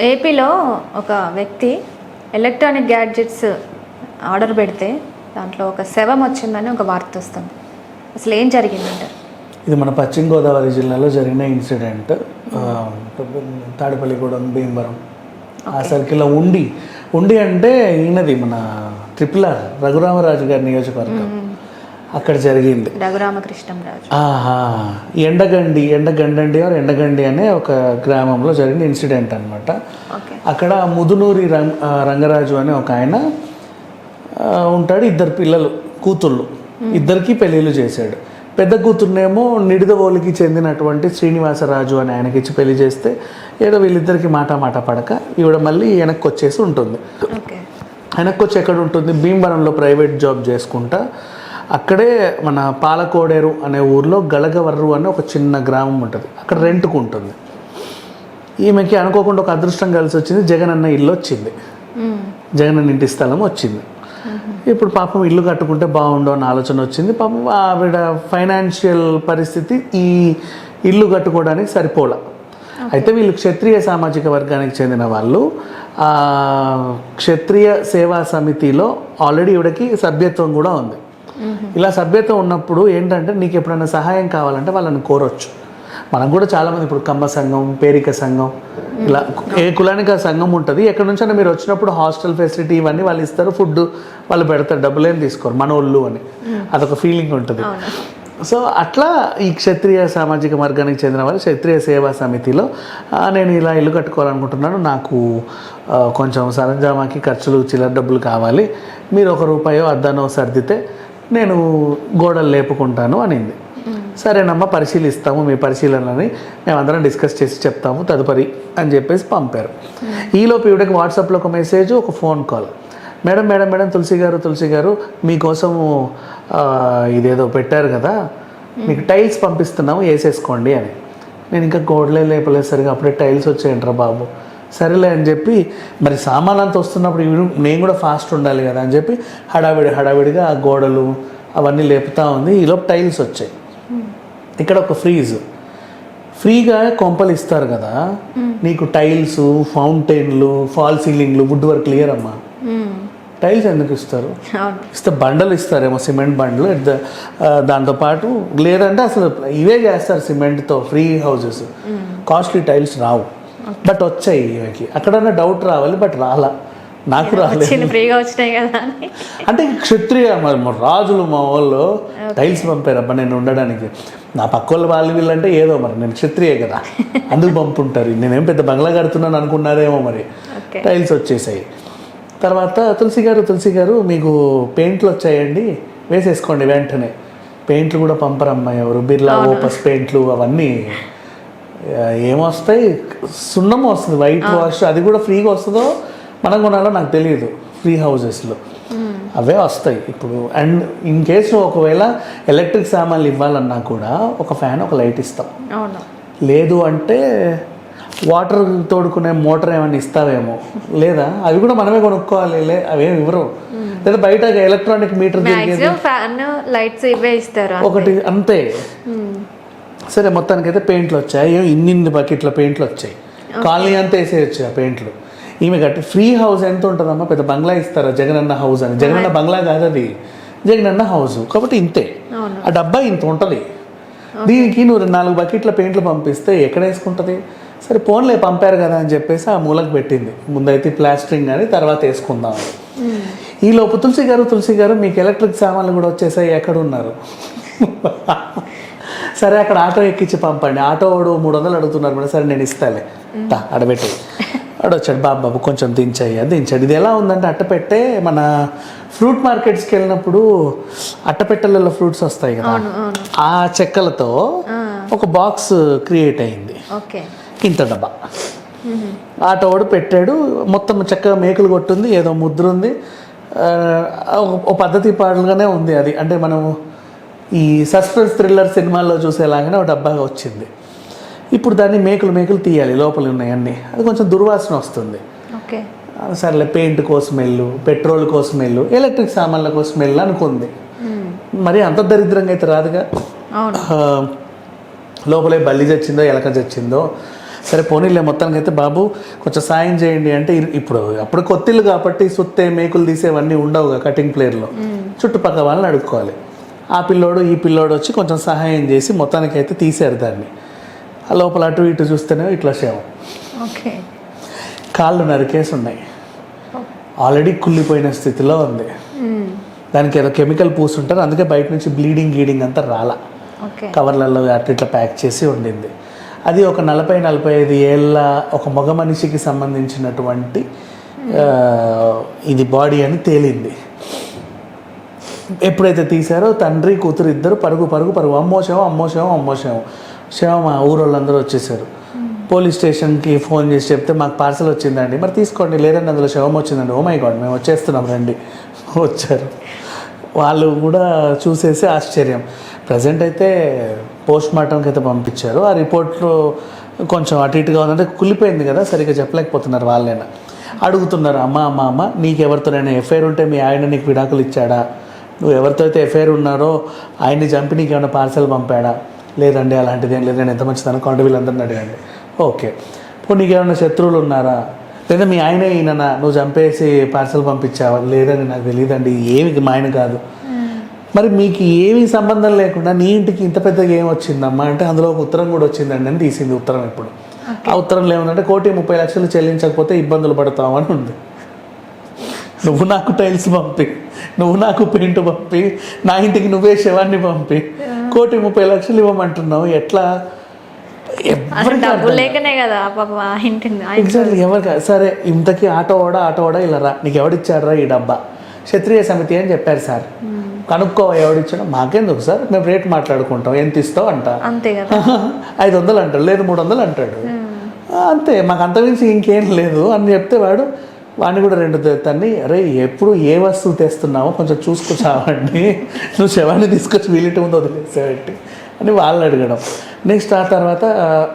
ఏపీలో ఒక వ్యక్తి ఎలక్ట్రానిక్ గ్యాడ్జెట్స్ ఆర్డర్ పెడితే దాంట్లో ఒక శవం వచ్చిందని ఒక వార్త వస్తుంది. అసలు ఏం జరిగిందంటారు ఇది మన పశ్చిమ గోదావరి జిల్లాలో జరిగిన ఇన్సిడెంట్. తాడేపల్లిగూడెం భీమవరం. ఆ సర్కిల్లో ఉండి ఉండి అంటే ఈయనది మన ట్రిపుల్ ఆర్ రఘురామరాజు గారి నియోజకవర్గం. అక్కడ జరిగింది. రఘురామకృష్ణంరాజు ఆహా ఎండగండి ఎండగండండి ఆర్ ఎండగండి అనే ఒక గ్రామంలో జరిగిన ఇన్సిడెంట్ అనమాట అక్కడ ముదునూరి రంగరాజు అనే ఒక ఆయన ఉంటాడు ఇద్దరు పిల్లలు కూతుళ్ళు. ఇద్దరికి పెళ్ళిళ్ళు చేశాడు. పెద్ద కూతుర్నేమో నిడిదవోలికి చెందినటువంటి శ్రీనివాసరాజు అని ఆయనకి ఇచ్చి పెళ్ళి చేస్తే ఏదో వీళ్ళిద్దరికి మాట మాట పడక ఈవిడ మళ్ళీ వెనక్కి వచ్చేసి ఉంటుంది. ఓకే. వెనక్కి వచ్చి ఎక్కడ ఉంటుంది? భీమవరంలో ప్రైవేట్ జాబ్ చేసుకుంటా అక్కడే మన పాలకోడేరు అనే ఊర్లో గలగవర్రు అనే ఒక చిన్న గ్రామం ఉంటుంది. అక్కడ రెంట్కు ఉంటుంది. ఈమెకి అనుకోకుండా ఒక అదృష్టం కలిసి వచ్చింది. జగన్ అన్న ఇల్లు వచ్చింది. జగన్ అన్న ఇంటి స్థలం వచ్చింది. ఇప్పుడు పాపం ఇల్లు కట్టుకుంటే బాగుండు అన్న ఆలోచన వచ్చింది. పాపం ఆవిడ ఫైనాన్షియల్ పరిస్థితి ఈ ఇల్లు కట్టుకోవడానికి సరిపోలా. అయితే వీళ్ళు క్షత్రియ సామాజిక వర్గానికి చెందిన వాళ్ళు ఆ క్షత్రియ సేవా సమితిలో ఆల్రెడీ ఈవిడకి సభ్యత్వం కూడా ఉంది. ఇలా సభ్యత్వం ఉన్నప్పుడు ఏంటంటే నీకు ఎప్పుడైనా సహాయం కావాలంటే వాళ్ళని కోరొచ్చు. మనకు కూడా చాలామంది ఇప్పుడు కమ్మ సంఘం పేరిక సంఘం ఇలా ఏ కులానికి ఆ సంఘం ఉంటుంది ఎక్కడి నుంచైనా మీరు వచ్చినప్పుడు హాస్టల్ ఫెసిలిటీ ఇవన్నీ వాళ్ళు ఇస్తారు ఫుడ్ వాళ్ళు పెడతారు డబ్బులు ఏం తీసుకోరు మన ఒళ్ళు అని అదొక ఫీలింగ్ ఉంటుంది. సో అట్లా ఈ క్షత్రియ సామాజిక వర్గానికి చెందిన వాళ్ళు క్షత్రియ సేవా సమితిలో "ఆ, నేను ఇలా ఇల్లు కట్టుకోవాలనుకుంటున్నాను నాకు కొంచెం సరంజామాకి ఖర్చులు చిల్లర డబ్బులు కావాలి మీరు ఒక రూపాయో అద్దనో సర్దితే నేను గోడలు లేపుకుంటాను అనింది. సరేనమ్మా పరిశీలిస్తాము మీ పరిశీలనని మేమందరం డిస్కస్ చేసి చెప్తాము తదుపరి అని చెప్పేసి పంపారు. ఈలోపు ఈవిడకి వాట్సాప్లో ఒక మెసేజ్ ఒక phone call. Madam madam madam Tulasi గారు తులసి గారు మీకోసము ఇదేదో పెట్టారు కదా మీకు టైల్స్ పంపిస్తున్నాము వేసేసుకోండి అని. నేను ఇంకా గోడలే లేపలేదు సరిగా అప్పుడే టైల్స్ వచ్చాయంట్రా బాబు. సరేలే అని చెప్పి మరి సామాన్ అంతా వస్తున్నప్పుడు నేను కూడా ఫాస్ట్ ఉండాలి కదా అని చెప్పి హడావిడి హడావిడిగా ఆ గోడలు అవన్నీ లేపుతా ఉంది. ఈలోపు టైల్స్ వచ్చాయి. ఇక్కడ ఒక ఫ్రీజ్ ఫ్రీగా కొంపలు ఇస్తారు కదా. నీకు టైల్స్ ఫౌంటైన్లు ఫాల్ సీలింగ్లు వుడ్ వర్క్ క్లియర్ అమ్మా. మ్మ్. టైల్స్ ఎందుకు ఇస్తారు? ఇస్తే బండలు ఇస్తారేమో సిమెంట్ బండలు the- ఆ, దాంతోపాటు లేదంటే అసలు ఇవే చేస్తారు సిమెంట్తో ఫ్రీ హౌసెస్ కాస్ట్లీ టైల్స్ రావు. బట్ వచ్చాయి ఇవకి అక్కడన్నా డౌట్ రావాలి బట్ రాలా. నాకు రాలేదు. ఫ్రీగా వచ్చినాయి కదా అంటే క్షత్రియ రాజులు మా వాళ్ళు టైల్స్ పంపారు. అబ్బా నేను ఉండడానికి. నా పక్క వాళ్ళు వాళ్ళు వీళ్ళంటే ఏదో మరి నేను క్షత్రియ కదా. అందుకు పంపుంటారు. నేనేం పెద్ద బంగ్లా కడుతున్నాను అనుకున్నారేమో మరి. టైల్స్ వచ్చేసాయి. తర్వాత తులసి గారు తులసి గారు మీకు పెయింట్లు వచ్చాయండి. వేసేసుకోండి వెంటనే. పెయింట్లు కూడా పంపరమ్మా ఎవరు. బిర్లా ఓపస్ పెయింట్లు అవన్నీ ఏమొస్తాయి? సున్నం వస్తుంది. వైట్ వాష్ అది కూడా ఫ్రీగా వస్తుందో మనం కొనాలో నాకు తెలియదు ఫ్రీ హౌసెస్లో అవే వస్తాయి ఇప్పుడు. అండ్ ఇన్ కేసు ఒకవేళ ఎలక్ట్రిక్ సామాన్లు ఇవ్వాలన్నా కూడా ఒక ఫ్యాన్ ఒక లైట్ ఇస్తాం. లేదు అంటే వాటర్ తోడుకునే మోటార్ ఏమైనా ఇస్తావేమో? లేదా? అవి కూడా మనమే కొనుక్కోవాలి లే అవేమి ఇవ్వరు. లేదా బయట ఎలక్ట్రానిక్ మీటర్ ఫ్యాన్ లైట్స్ ఇవే ఇస్తారు ఒకటి అంతే. సరే మొత్తానికైతే పెయింట్లు వచ్చాయి. ఇన్నిన్ని బకెట్ల పెయింట్లు వచ్చాయి. కాలనీ అంతా వేసేయచ్చు ఆ పెయింట్లు. ఈమె కట్టి ఫ్రీ హౌస్ ఎంత ఉంటుందమ్మా? పెద్ద బంగ్లా ఇస్తారా? జగనన్న హౌస్ అని. జగనన్న బంగ్లా కాదు అది. జగనన్న హౌస్. కాబట్టి ఇంతే. ఆ డబ్బా ఇంత ఉంటుంది. దీనికి నువ్వు నాలుగు బకెట్ల పెయింట్లు పంపిస్తే ఎక్కడ వేసుకుంటుంది? సరే ఫోన్లే పంపారు కదా అని చెప్పేసి ఆ మూలకు పెట్టింది. ముందైతే ప్లాస్టరింగ్ అని తర్వాత వేసుకుందాం. ఈ లోపు తులసి గారు తులసి గారు మీకు ఎలక్ట్రిక్ సామాన్లు కూడా వచ్చేసాయి. ఎక్కడ ఉన్నారు? సరే అక్కడ ఆటో ఎక్కించి పంపండి. ఆటో వాడు మూడు వందలు అడుగుతున్నారు మేడం. సరే నేను ఇస్తాలే. తా అడబెట్టి వాడు వచ్చాడు బాబు బాబు కొంచెం దించాయి దించాడు. ఇది ఎలా ఉందంటే అట్టపెట్టే మన ఫ్రూట్ మార్కెట్స్కి వెళ్ళినప్పుడు అట్టపెట్టెలలో ఫ్రూట్స్ వస్తాయి కదా. ఆ చెక్కలతో ఒక బాక్స్ క్రియేట్ అయింది. ఓకే. ఇంత డబ్బా. ఆటో వాడు పెట్టాడు. మొత్తం చక్కగా మేకులు కొట్టుంది ఏదో ముద్ర ఉంది. ఒక పద్ధతి పాటలుగానే ఉంది అది. అంటే మనము ఈ సస్పెన్స్ థ్రిల్లర్ సినిమాల్లో చూసేలాగానే ఒక డబ్బా వచ్చింది. ఇప్పుడు దాన్ని మేకులు మేకులు తీయాలి లోపల ఉన్నాయి అన్నీ అది కొంచెం దుర్వాసన వస్తుంది. సర్లే పెయింట్ కోసం వెళ్ళు పెట్రోల్ కోసం వెళ్ళు ఎలక్ట్రిక్ సామాన్ల కోసం వెళ్ళు అనుకుంది. మరి అంత దరిద్రంగా అయితే రాదుగా? లోపలే బల్లి చచ్చిందో ఎలక చచ్చిందో. సరే పోనీలే మొత్తానికి అయితే బాబు కొంచెం సాయం చేయండి అంటే ఇప్పుడు అప్పుడు కొత్తిల్లు కాబట్టి సుత్తే మేకులు తీసేవన్నీ ఉండవుగా కటింగ్ ప్లేయర్లో. చుట్టుపక్కల వాళ్ళని అడుక్కోవాలి. ఆ పిల్లోడు ఈ పిల్లోడు వచ్చి కొంచెం సహాయం చేసి మొత్తానికి అయితే తీశారు దాన్ని. ఆ లోపల అటు ఇటు చూస్తేనే ఇట్లా శవం ఓకే. కాళ్ళు నరికేసి ఉన్నాయి ఆల్రెడీ కుళ్ళిపోయిన స్థితిలో ఉంది. దానికి ఏదో కెమికల్ పూసుంటారు అందుకే బయట నుంచి బ్లీడింగ్ గీడింగ్ అంతా రాలా. కవర్లలో అట్లా ఇట్లా ప్యాక్ చేసి ఉండింది. అది ఒక నలభై నలభై ఐదు ఏళ్ళ ఒక మగ మనిషికి సంబంధించినటువంటి ఇది బాడీ అని తేలింది. ఎప్పుడైతే తీశారో తండ్రి కూతురు ఇద్దరు పరుగు పరుగు పరుగు. అమ్మో శవం అమ్మో శవం అమ్మో శవం. శవం ఊరోళ్ళందరూ వచ్చేసారు పోలీస్ స్టేషన్కి ఫోన్ చేసి చెప్తే మాకు పార్సల్ వచ్చిందండి. మరి తీసుకోండి లేదండి అందులో శవం వచ్చిందండి. ఓ మై గాడ్ మేము వచ్చేస్తున్నాం రండి. వచ్చారు. వాళ్ళు కూడా చూసేసి ఆశ్చర్యం. ప్రజెంట్ అయితే పోస్ట్ మార్టంకి అయితే పంపించారు. ఆ రిపోర్ట్లో కొంచెం అటు ఇటుగా ఉందంటే కుళ్ళిపోయింది కదా సరిగ్గా చెప్పలేకపోతున్నారు వాళ్ళైనా. అడుగుతున్నారు అమ్మ అమ్మ అమ్మ నీకు ఎవరితోనైనా ఎఫ్ఐఆర్ ఉంటే మీ ఆయన నీకు విడాకులు ఇచ్చాడా? నువ్వు ఎవరితో అయితే ఎఫ్ఐఆర్ ఉన్నారో ఆయన్ని చంపి నీకు ఏమైనా పార్సల్ పంపాడా? లేదండి అలాంటిది ఏం లేదు. నేను ఎంత మంచిది అనుకోండి వీళ్ళందరిని అడగండి ఓకే. ఇప్పుడు నీకు ఏమైనా శత్రువులు ఉన్నారా? లేదా మీ ఆయనే ఈయననా? నువ్వు చంపేసి పార్సల్ పంపించావా? లేదండి నాకు తెలియదండి ఏమి మా ఆయన కాదు. మరి మీకు ఏమీ సంబంధం లేకుండా నీ ఇంటికి ఇంత పెద్దగా ఏం వచ్చిందమ్మా? అంటే అందులో ఒక ఉత్తరం కూడా వచ్చిందండి అని తీసింది ఉత్తరం ఇప్పుడు. ఆ ఉత్తరంలో ఏముందంటే కోటి ముప్పై లక్షలు చెల్లించకపోతే ఇబ్బందులు పడతామని ఉంది. నువ్వు నాకు టైల్స్ పంపి. నువ్వు నాకు పెయింట్ పంపి నా ఇంటికి నువ్వే శవాన్ని పంపి కోటి ముప్పై లక్షలు ఇవ్వమంటున్నావు. ఎట్లా? లేకనే కదా ఎగ్జాక్ట్లీ ఎవరికి? సరే ఇంతకీ ఆటో ఓడా ఆటో ఓడా ఇలా రా. నీకు ఎవడిచ్చాడరా ఈ డబ్బా? క్షత్రియ సమితి అని చెప్పారు సార్. కనుక్కో ఎవడిచ్చాడో. మాకెందుకు సార్? మేము రేట్ మాట్లాడుకుంటాం. ఎంత ఇస్తావు అంట. ఐదు వందలు అంటాడు. లేదు మూడు వందలు అంటాడు. ఆ, అంతే మాకు అంతమించి ఇంకేం లేదు అని చెప్తే వాడు వాడిని కూడా రెండు తన్ని అరే ఎప్పుడు ఏ వస్తువు తెస్తున్నావో కొంచెం చూసుకొచ్చావండి నువ్వు శవాన్ని తీసుకొచ్చి వీలిటి ముందు వదిలేసేవాటి అని వాళ్ళు అడగడం. నెక్స్ట్ ఆ తర్వాత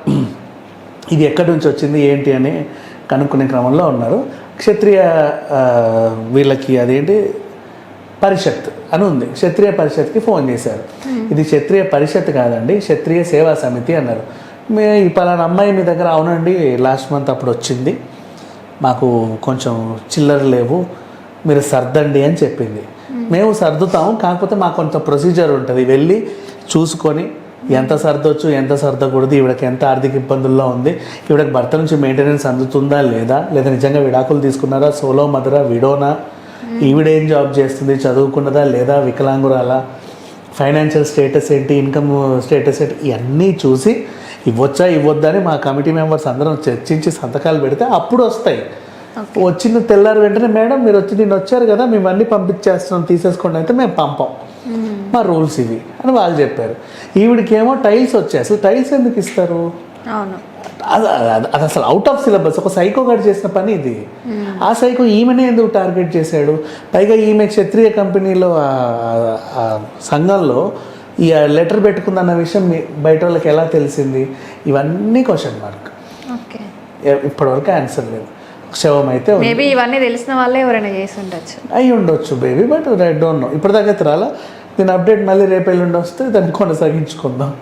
ఇది ఎక్కడి నుంచి వచ్చింది ఏంటి అని కనుక్కునే క్రమంలో ఉన్నారు. క్షత్రియ వీళ్ళకి అదేంటి? పరిషత్ అని ఉంది. క్షత్రియ పరిషత్కి ఫోన్ చేశారు. ఇది క్షత్రియ పరిషత్ కాదండి క్షత్రియ సేవా సమితి అన్నారు. మే ఈ పలానా అమ్మాయి మీ దగ్గర అవునండి లాస్ట్ మంత్ అప్పుడు వచ్చింది. మాకు కొంచెం చిల్లర లేవు మీరు సర్దండి అని చెప్పింది. మేము సర్దుతాము కాకపోతే మాకు కొంత ప్రొసీజర్ ఉంటుంది. వెళ్ళి చూసుకొని ఎంత సర్దొచ్చు ఎంత సర్దకూడదు ఈవిడకి ఎంత ఆర్థిక ఇబ్బందుల్లో ఉంది ఈవిడకి భర్త నుంచి మెయింటెనెన్స్ అందుతుందా లేదా లేదా నిజంగా విడాకులు తీసుకున్నారా సోలో మదరా విడోనా? ఈవిడేం జాబ్ చేస్తుంది చదువుకున్నదా లేదా వికలాంగురాలా? ఫైనాన్షియల్ స్టేటస్ ఏంటి ఇన్కమ్ స్టేటస్ ఏంటి ఇవన్నీ చూసి ఇవ్వచ్చా ఇవ్వద్దా అని మా కమిటీ మెంబర్స్ అందరం చర్చించి సంతకాలు పెడితే అప్పుడు వస్తాయి. వచ్చిన తెల్లారు వెంటనే మేడం మీరు వచ్చి నేను వచ్చారు కదా మేము అన్నీ పంపించేస్తున్నాం తీసేసుకోండి అయితే మేము పంపం. మా రూల్స్ ఇవి అని వాళ్ళు చెప్పారు. ఈవిడికేమో టైల్స్ వచ్చాయి. అసలు టైల్స్ ఎందుకు ఇస్తారు? అది అసలు అవుట్ ఆఫ్ సిలబస్ ఒక సైకో గారు చేసిన పని ఇది. ఆ సైకో ఈమెనే ఎందుకు టార్గెట్ చేశాడు? పైగా ఈమె క్షత్రియ కంపెనీలో సంఘంలో ఈ లెటర్ పెట్టుకుందన్న విషయం మీ- బయట వాళ్ళకి ఎలా తెలిసింది? ఇవన్నీ క్వశ్చన్ మార్క్ ఓకే. ఇప్పటివరకు ఆన్సర్ లేదు. శవం అయితే. మేబీ ఇవన్నీ తెలిసిన వాళ్ళే ఎవరైనా చేసి ఉండొచ్చు. అయి ఉండొచ్చు baby but I don't know ఇప్పటిదాకా రాలా దీని అప్డేట్ మళ్ళీ రేపు ఎల్లుండి వస్తే దాన్ని కొనసాగించుకుందాం.